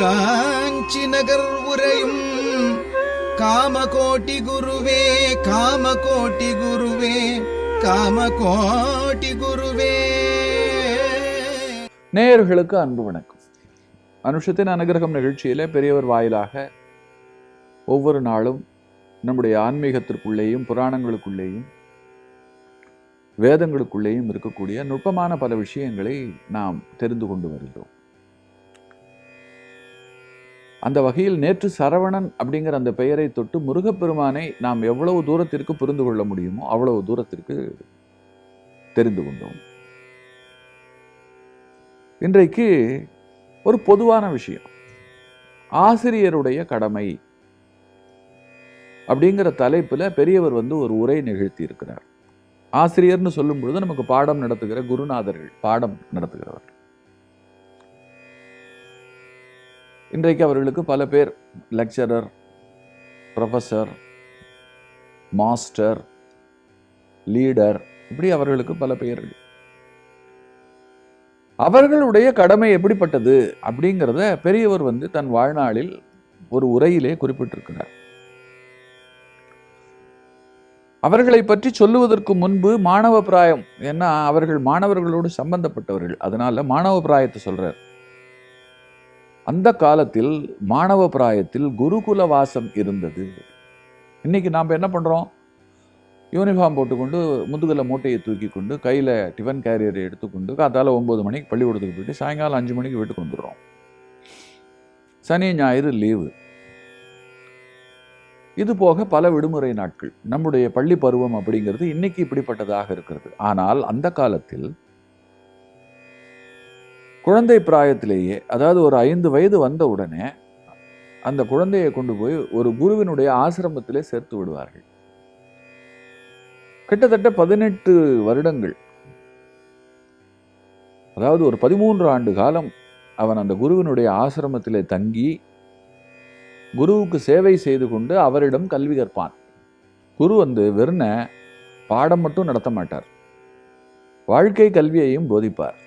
காஞ்சி நகர் உரையும் காமகோட்டி குருவே காமகோட்டி குருவே காமகோட்டி குருவே. நேயர்களுக்கு அன்பு வணக்கம். அனுஷத்தின் அனுகிரகம் நிகழ்ச்சியில பெரியவர் வாயிலாக ஒவ்வொரு நாளும் நம்முடைய ஆன்மீகத்திற்குள்ளேயும் புராணங்களுக்குள்ளேயும் வேதங்களுக்குள்ளேயும் இருக்கக்கூடிய நுட்பமான பல விஷயங்களை நாம் தெரிந்து கொண்டு வருகிறோம். அந்த வகையில் நேற்று சரவணன் அப்படிங்கிற அந்த பெயரை தொட்டு முருகப்பெருமானை நாம் எவ்வளவு தூரத்திற்கு புரிந்து கொள்ள முடியுமோ அவ்வளவு தூரத்திற்கு தெரிந்து கொண்டோம். இன்றைக்கு ஒரு பொதுவான விஷயம். ஆசிரியருடைய கடமை அப்படிங்கிற தலைப்புல பெரியவர் வந்து ஒரு உரை நிகழ்த்தி இருக்கிறார் ஆசிரியர்னு சொல்லும் பொழுது நமக்கு பாடம் நடத்துகிற குருநாதர்கள் பாடம் நடத்துகிறவர் இன்றைக்கு அவர்களுக்கு பல பேர் லெக்சரர் ப்ரொஃபஸர் மாஸ்டர் லீடர் இப்படி அவர்களுக்கு பல பெயர்கள் அவர்களுடைய கடமை எப்படிப்பட்டது அப்படிங்கிறத பெரியவர் வந்து தன் வாழ்நாளில் ஒரு உரையிலே குறிப்பிட்டிருக்கிறார். அவர்களை பற்றி சொல்லுவதற்கு முன்பு மாணவ பிராயம் ஏன்னா அவர்கள் மாணவர்களோடு சம்பந்தப்பட்டவர்கள் அதனால மாணவ பிராயத்தை சொல்றார். அந்த காலத்தில் மாணவ பிராயத்தில் குருகுல வாசம் இருந்தது. இன்னைக்கு நாம் என்ன பண்ணுறோம் யூனிஃபார்ம் போட்டுக்கொண்டு முதுகில் மூட்டையை தூக்கி கொண்டு கையில் டிஃபன் கேரியரை எடுத்துக்கொண்டு காத்தால் ஒம்பது மணிக்கு பள்ளிக்கூடத்துக்கு போயிட்டு சாயங்காலம் அஞ்சு மணிக்கு வீட்டுக்கு வந்துடுறோம். சனி ஞாயிறு லீவு. இது போக பல விடுமுறை நாட்கள். நம்முடைய பள்ளி பருவம் அப்படிங்கிறது இன்னைக்கு இப்படிப்பட்டதாக இருக்கிறது. ஆனால் அந்த காலத்தில் குழந்தை பிராயத்திலேயே அதாவது ஒரு ஐந்து வயது வந்த உடனே அந்த குழந்தையை கொண்டு போய் ஒரு குருவினுடைய ஆசிரமத்திலே சேர்த்து விடுவார்கள். கிட்டத்தட்ட பதினெட்டு வருடங்கள். அதாவது ஒரு பதிமூன்று ஆண்டு காலம் அவன் அந்த குருவினுடைய ஆசிரமத்திலே தங்கி குருவுக்கு சேவை செய்து கொண்டு அவரிடம் கல்வி கற்பான். குரு வந்து வெறுன பாடம் மட்டும் நடத்த மாட்டார். வாழ்க்கை கல்வியையும் போதிப்பார்.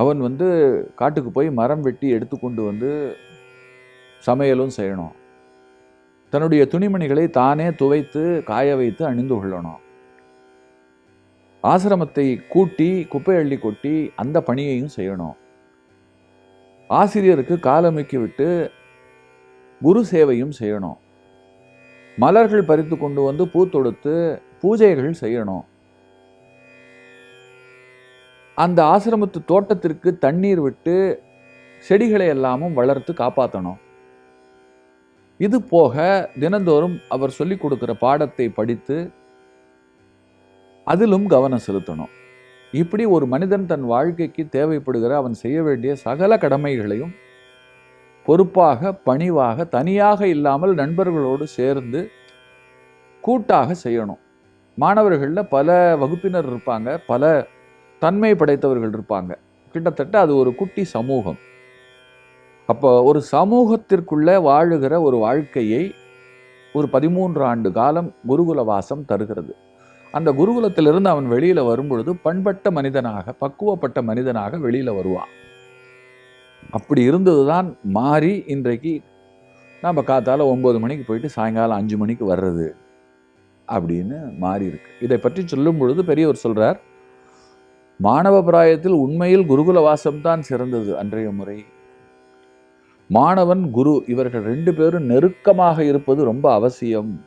அவன் வந்து காட்டுக்கு போய் மரம் வெட்டி எடுத்துக்கொண்டு வந்து சமையலும் செய்யணும். தன்னுடைய துணிமணிகளை தானே துவைத்து காய வைத்து அணிந்து கொள்ளணும். ஆசிரமத்தை கூட்டி குப்பை அள்ளி கொட்டி அந்த பணியையும் செய்யணும். ஆசிரியருக்கு காலமைக்கு விட்டு குரு சேவையும் செய்யணும். மலர்கள் பறித்து கொண்டு வந்து பூ தொடுத்து பூஜைகள் செய்யணும். அந்த ஆசிரமத்து தோட்டத்திற்கு தண்ணீர் விட்டு செடிகளை எல்லாமும் வளர்த்து காப்பாற்றணும் இது போக தினந்தோறும் அவர் சொல்லிக் கொடுக்குற பாடத்தை படித்து அதிலும் கவனம் செலுத்தணும். இப்படி ஒரு மனிதன் தன் வாழ்க்கைக்கு தேவைப்படுகிற அவன் செய்ய வேண்டிய சகல கடமைகளையும் பொறுப்பாக பணிவாக தனியாக இல்லாமல் நண்பர்களோடு சேர்ந்து கூட்டாக செய்யணும். மாணவர்களில் பல வகுப்பினர் இருப்பாங்க. பல தன்மை படைத்தவர்கள் இருப்பாங்க. கிட்டத்தட்ட அது ஒரு குட்டி சமூகம். அப்போ ஒரு சமூகத்திற்குள்ளே வாழுகிற ஒரு வாழ்க்கையை ஒரு பதிமூன்று ஆண்டு காலம் குருகுல வாசம் தருகிறது. அந்த குருகுலத்திலிருந்து அவன் வெளியில் வரும்பொழுது பண்பட்ட மனிதனாக பக்குவப்பட்ட மனிதனாக வெளியில் வருவான். அப்படி இருந்ததுதான் மாறி இன்றைக்கு நம்ம காத்தால ஒம்பது மணிக்கு போயிட்டு சாயங்காலம் அஞ்சு மணிக்கு வர்றது அப்படின்னு மாறி இருக்கு. இதை பற்றி சொல்லும் பொழுது பெரியவர் சொல்கிறார் மாணவ பிராயத்தில் உண்மையில் குருகுல வாசம்தான் சிறந்தது அன்றைய முறை. மாணவன் குரு இவர்கள் ரெண்டு பேரும் நெருக்கமாக இருப்பது ரொம்ப அவசியம்.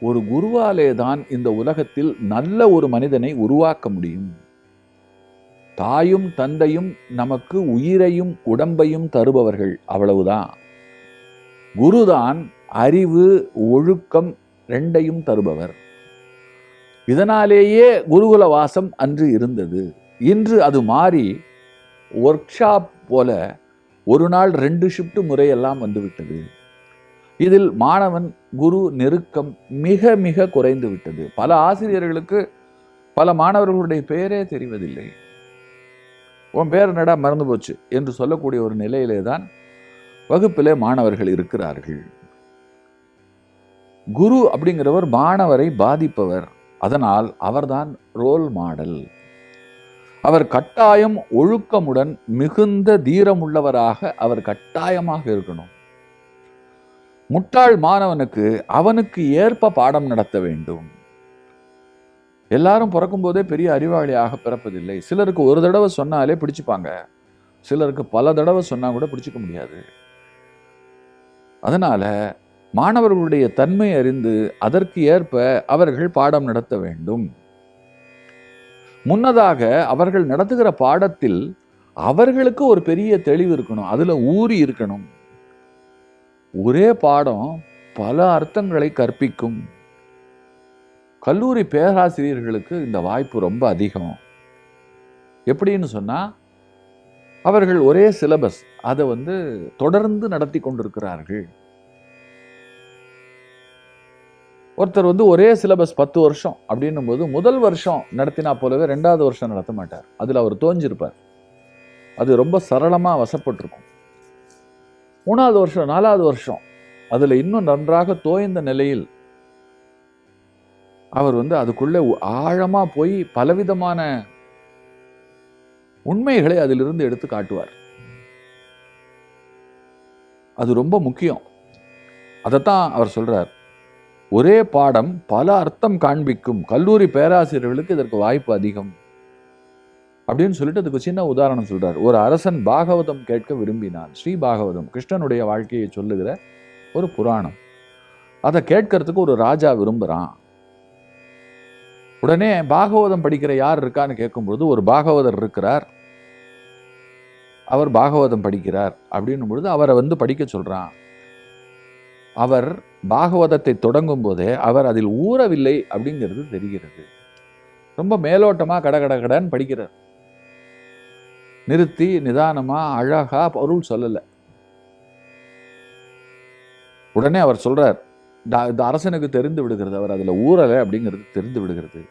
ஒரு குருவாலே தான் இந்த உலகத்தில் நல்ல ஒரு மனிதனை உருவாக்க முடியும். தாயும் தந்தையும் நமக்கு உயிரையும் உடம்பையும் தருபவர்கள் அவ்வளவுதான். குருதான் அறிவு ஒழுக்கம் ரெண்டையும் தருபவர். இதனாலேயே குருகுல வாசம் அன்று இருந்தது. இன்று அது மாறி ஒர்க் ஷாப் போல ஒரு நாள் ரெண்டு ஷிஃப்ட் முறையெல்லாம் வந்துவிட்டது. இதில் மாணவன் குரு நெருக்கம் மிக மிக குறைந்து விட்டது. பல ஆசிரியர்களுக்கு பல மாணவர்களுடைய பெயரே தெரிவதில்லை. உன் பேர் என்னடா மறந்து போச்சு என்று சொல்லக்கூடிய ஒரு நிலையிலே தான் வகுப்பிலே மாணவர்கள் இருக்கிறார்கள். குரு அப்படிங்கிறவர் மாணவரை பாதிப்பவர். அதனால் அவர்தான் ரோல் மாடல் அவர் கட்டாயம் ஒழுக்கமுடன் மிகுந்த தீரமுள்ளவராக அவர் கட்டாயமாக இருக்கணும். முட்டாள் மாணவனுக்கு அவனுக்கு ஏற்ப பாடம் நடத்த வேண்டும். எல்லாரும் பிறக்கும்போதே பெரிய அறிவாளியாக பிறப்பதில்லை. சிலருக்கு ஒரு தடவை சொன்னாலே பிடிச்சிப்பாங்க. சிலருக்கு பல தடவை சொன்னா கூட பிடிச்சிக்க முடியாது. அதனால மாணவர்களுடைய தன்மை அறிந்து அதற்கு ஏற்ப அவர்கள் பாடம் நடத்த வேண்டும். முன்னதாக அவர்கள் நடத்துகிற பாடத்தில் அவர்களுக்கு ஒரு பெரிய தெளிவு இருக்கணும். அதில் ஊறி இருக்கணும். ஒரே பாடம் பல அர்த்தங்களை கற்பிக்கும். கல்லூரி பேராசிரியர்களுக்கு இந்த வாய்ப்பு ரொம்ப அதிகம். எப்படின்னு சொன்னால் அவர்கள் ஒரே சிலபஸ் அதை வந்து தொடர்ந்து நடத்தி கொண்டிருக்கிறார்கள். ஒருத்தர் வந்து ஒரே சிலபஸ் பத்து வருஷம் அப்படின்னும் போது முதல் வருஷம் நடத்தினா போலவே ரெண்டாவது வருஷம் நடத்த மாட்டார். அதில் அவர் தோஞ்சிருப்பார். அது ரொம்ப சரளமாக வசப்பட்டிருக்கும். மூணாவது வருஷம் நாலாவது வருஷம் அதில் இன்னும் நன்றாக தோய்ந்த நிலையில் அவர் வந்து அதுக்குள்ளே ஆழமாக போய் பலவிதமான உண்மைகளை அதிலிருந்து எடுத்து காட்டுவார். அது ரொம்ப முக்கியம். அதைத்தான் அவர் சொல்றார். ஒரே பாடம் பல அர்த்தம் காண்பிக்கும் கல்லூரி பேராசிரியர்களுக்கு இதற்கு வாய்ப்பு அதிகம். அப்படின்னு சொல்லிட்டு அதுக்கு சின்ன உதாரணம் சொல்றார். ஒரு அரசன் பாகவதம் கேட்க விரும்பினான். ஸ்ரீ பாகவதம் கிருஷ்ணனுடைய வாழ்க்கையை சொல்லுகிற ஒரு புராணம். அதை கேட்கறதுக்கு ஒரு ராஜா விரும்புறான். உடனே பாகவதம் படிக்கிற யார் இருக்கான்னு கேட்கும்பொழுது ஒரு பாகவதர் இருக்கிறார். அவர் பாகவதம் படிக்கிறார். அப்படின்னும் பொழுது அவரை வந்து படிக்க சொல்கிறான் அவர் பாகவதத்தை தொடங்கும் போதே அவர் அதில் ஊறவில்லை அப்படிங்கிறது தெரிகிறது. ரொம்ப மேலோட்டமா கட கட கடன் படிக்கிறார். நிறுத்தி நிதானமா அழகா பொருள் சொல்லலை. உடனே அவர் சொல்கிறார் "இந்த- இந்த அரசனுக்கு தெரிந்து விடுகிறது அவர் அதுல ஊறலை அப்படிங்கிறது தெரிந்து விடுகிறது.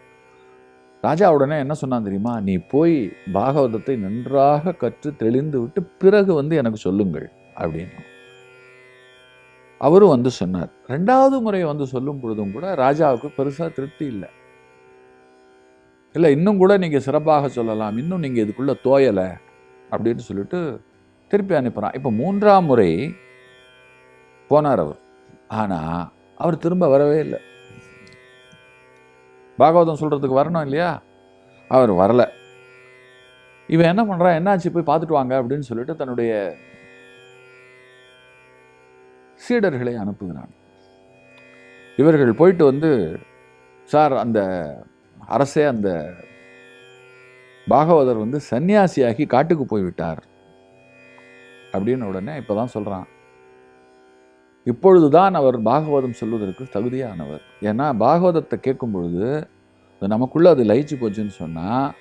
ராஜா உடனே என்ன சொன்னான் தெரியுமா? நீ போய் பாகவதத்தை நன்றாக கற்று தெளிந்து விட்டு பிறகு வந்து எனக்கு சொல்லுங்கள் அப்படின்னு. அவரும் வந்து சொன்னார். ரெண்டாவது முறை வந்து சொல்லும் பொழுதும் கூட ராஜாவுக்கு பெருசா திருப்தி இல்லை. இல்லை இன்னும் கூட நீங்க சிறப்பாக சொல்லலாம். இன்னும் நீங்க இதுக்குள்ள தோயலை அப்படின்னு சொல்லிட்டு திருப்பி அனுப்புறான். இப்போ மூன்றாம் முறை போனார் அவர். ஆனா அவர் திரும்ப வரவே இல்லை. பாகவதம் சொல்றதுக்கு வரணும் இல்லையா? அவர் வரலை. இவன் என்ன பண்ணுறான் என்னாச்சு? போய் பார்த்துட்டு வாங்க அப்படின்னு சொல்லிட்டு தன்னுடைய சீடர்களை அனுப்புகிறான். இவர்கள் போயிட்டு வந்து சார் அந்த அரசே அந்த பாகவதர் வந்து சன்னியாசியாகி காட்டுக்கு போய்விட்டார். அப்படின்னு உடனே இப்பதான் சொல்றான். இப்பொழுதுதான் அவர் பாகவதம் சொல்வதற்கு தகுதியானவர். ஏன்னா பாகவதத்தை கேட்கும் பொழுது அது நமக்குள்ள அது லயிச்சு போச்சுன்னு சொன்னா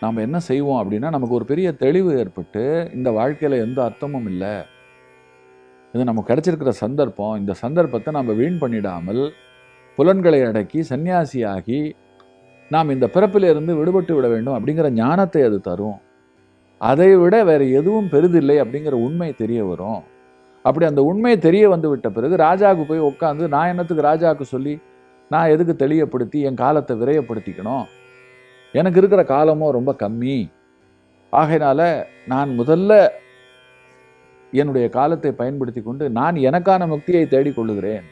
நாம் என்ன செய்வோம் அப்படின்னா நமக்கு ஒரு பெரிய தெளிவு ஏற்பட்டு இந்த வாழ்க்கையில எந்த அர்த்தமும் இல்லை. இது நமக்கு கிடைச்சிருக்கிற சந்தர்ப்பம். இந்த சந்தர்ப்பத்தை நம்ம வீண் பண்ணிடாமல் புலன்களை அடக்கி சன்னியாசியாகி நாம் இந்த பிறப்பிலிருந்து விடுபட்டு விட வேண்டும் அப்படிங்கிற ஞானத்தை அது தரும். அதை விட வேறு எதுவும் பெரிதில்லை அப்படிங்கிற உண்மை தெரிய வரும். அப்படி அந்த உண்மை தெரிய வந்து விட்ட பிறகு ராஜாவுக்கு போய் உட்காந்து நான் என்னத்துக்கு ராஜாவுக்கு சொல்லி நான் எதுக்கு தெளியப்படுத்தி என் காலத்தை விரயப்படுத்திக்கணும்? எனக்கு இருக்கிற காலமும் ரொம்ப கம்மி. ஆகையினால நான் முதல்ல என்னுடைய காலத்தை பயன்படுத்தி கொண்டு நான் எனக்கான முக்தியை தேடிக்கொள்ளுகிறேன்.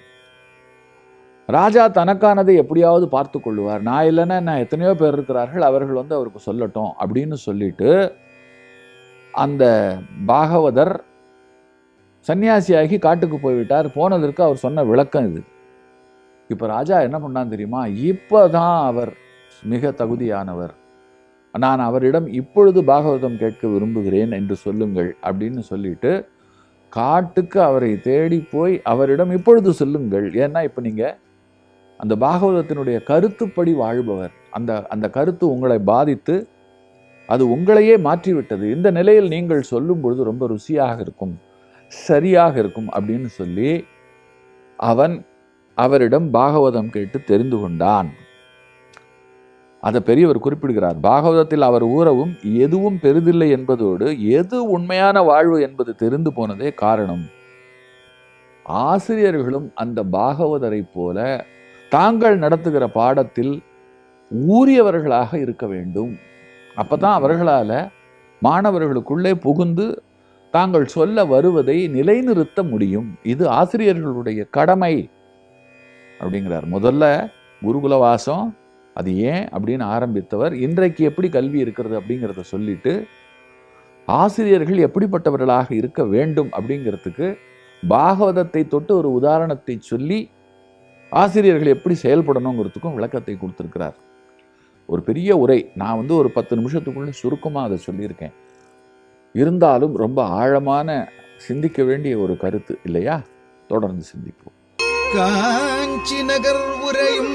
ராஜா தனக்கானதை எப்படியாவது பார்த்து கொள்ளுவார். நான் இல்லைன்னா நான் எத்தனையோ பேர் இருக்கிறார்கள் அவர்கள் வந்து அவருக்கு சொல்லட்டும் அப்படின்னு சொல்லிட்டு அந்த பாகவதர் சன்னியாசியாகி காட்டுக்கு போய்விட்டார். போனதற்கு அவர் சொன்ன விளக்கம் இது. இப்போ ராஜா என்ன பண்ணான் தெரியுமா? இப்பதான் அவர் மிக தகுதியானவர். நான் அவரிடம் இப்பொழுது பாகவதம் கேட்க விரும்புகிறேன் என்று சொல்லுங்கள் அப்படின்னு சொல்லிட்டு காட்டுக்கு அவரை தேடி போய் அவரிடம் இப்பொழுது சொல்லுங்கள். ஏன்னா இப்போ நீங்கள் அந்த பாகவதத்தினுடைய கருத்துப்படி வாழ்பவர். அந்த அந்த கருத்து உங்களை பாதித்து அது உங்களையே மாற்றிவிட்டது. இந்த நிலையில் நீங்கள் சொல்லும் பொழுது ரொம்ப ருசியாக இருக்கும் சரியாக இருக்கும் அப்படின்னு சொல்லி அவன் அவரிடம் பாகவதம் கேட்டு தெரிந்து கொண்டான். அதை பெரியவர் குறிப்பிடுகிறார் பாகவதத்தில் அவர் ஊறவும் எதுவும் பெரிதில்லை என்பதோடு எது உண்மையான வாழ்வு என்பது தெரிந்து போனதே காரணம். ஆசிரியர்களும் அந்த பாகவதரை போல தாங்கள் நடத்துகிற பாடத்தில் ஊறியவர்களாக இருக்க வேண்டும். அப்பதான் அவர்களால் மாணவர்களுக்குள்ளே புகுந்து தாங்கள் சொல்ல வருவதை நிலைநிறுத்த முடியும். இது ஆசிரியர்களுடைய கடமை. அப்படிங்கிறார். முதல்ல குருகுலவாசம் அது ஏன் அப்படின்னு ஆரம்பித்தவர் இன்றைக்கு எப்படி கல்வி இருக்கிறது அப்படிங்கிறத சொல்லிட்டு ஆசிரியர்கள் எப்படிப்பட்டவர்களாக இருக்க வேண்டும் அப்படிங்கிறதுக்கு பாகவதத்தை தொட்டு ஒரு உதாரணத்தை சொல்லி ஆசிரியர்கள் எப்படி செயல்படணுங்கிறதுக்கும் விளக்கத்தை கொடுத்துருக்கிறார். ஒரு பெரிய உரை. நான் வந்து ஒரு பத்து நிமிஷத்துக்குள்ளே சுருக்கமாக அதை சொல்லியிருக்கேன். இருந்தாலும் ரொம்ப ஆழமான சிந்திக்க வேண்டிய ஒரு கருத்து இல்லையா? தொடர்ந்து சிந்திப்போம். காஞ்சி நகர் உரையும்